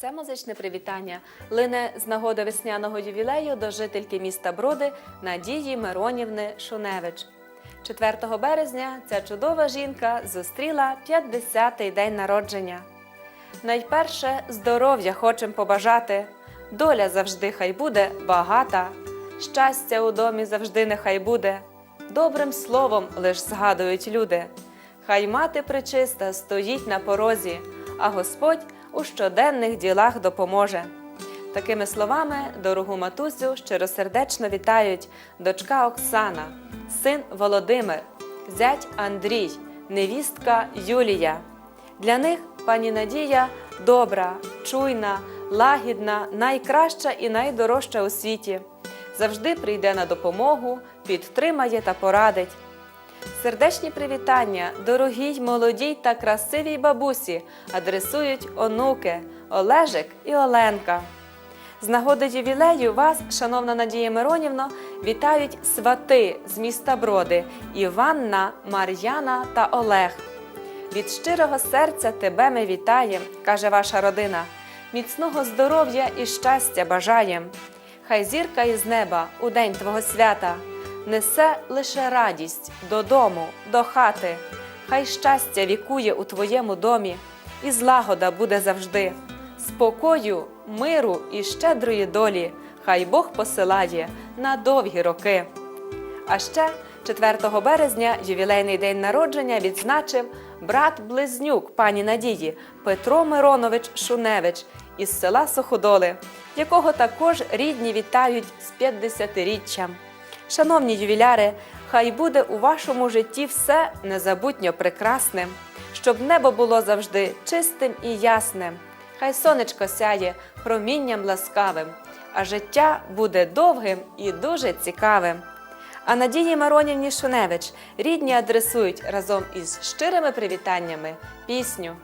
Це музичне привітання лине з нагоди весняного ювілею до жительки міста Броди Надії Миронівни Шуневич. 4 березня ця чудова жінка зустріла 50-й день народження. Найперше здоров'я хочем побажати, доля завжди хай буде багата, щастя у домі завжди нехай буде, добрим словом лиш згадують люди. Хай мати причиста стоїть на порозі, а Господь у щоденних ділах допоможе. Такими словами дорогу матусю щиросердечно вітають дочка Оксана, син Володимир, зять Андрій, невістка Юлія. Для них пані Надія добра, чуйна, лагідна, найкраща і найдорожча у світі. Завжди прийде на допомогу, підтримає та порадить. Сердечні привітання дорогій, молодій та красивій бабусі адресують онуки Олежик і Оленка. З нагоди ювілею вас, шановна Надія Миронівно, вітають свати з міста Броди Іванна, Мар'яна та Олег. Від щирого серця тебе ми вітаємо, каже ваша родина. Міцного здоров'я і щастя бажаєм. Хай зірка із неба у день твого свята несе лише радість додому, до хати. Хай щастя вікує у твоєму домі, і злагода буде завжди. Спокою, миру і щедрої долі, хай Бог посилає на довгі роки. А ще 4 березня ювілейний день народження відзначив брат-близнюк пані Надії Петро Миронович Шуневич із села Суходоли, якого також рідні вітають з 50-річчям. Шановні ювіляри, хай буде у вашому житті все незабутньо прекрасним, щоб небо було завжди чистим і ясним. Хай сонечко сяє промінням ласкавим, а життя буде довгим і дуже цікавим. А Надії Маронівні Шуневич рідні адресують разом із щирими привітаннями пісню.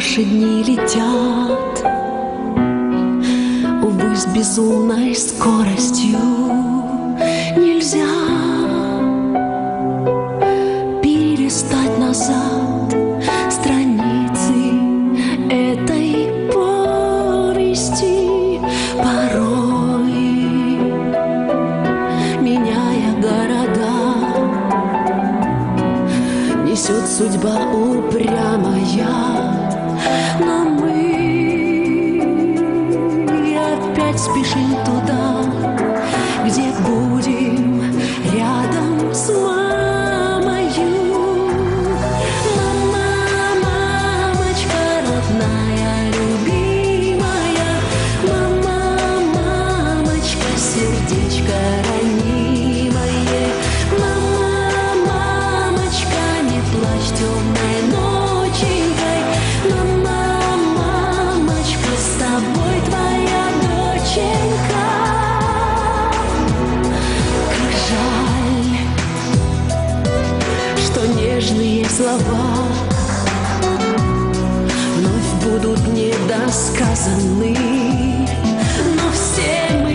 Наши дни летят, Увы, с безумной скоростью нельзя перелистать назад страницы этой повести. Порой, меняя города несет судьба упрямая, спешим туда, нежные слова вновь будут недосказаны, но все мы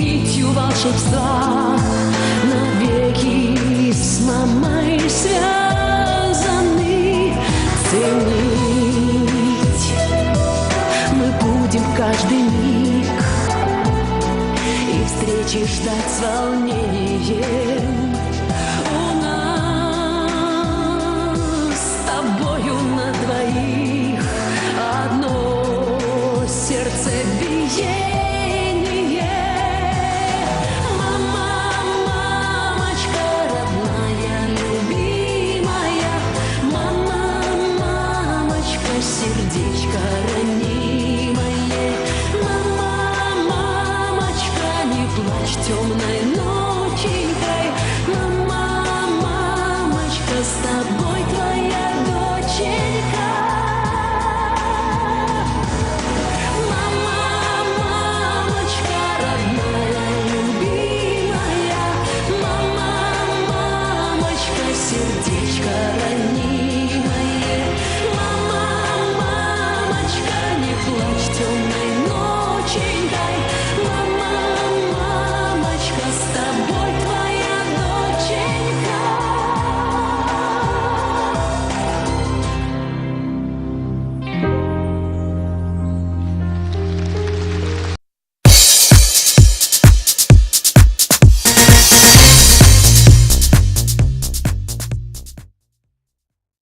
нитью волшебства навеки с мамой связаны. Ценить мы будем каждый миг и встречи ждать с волнением.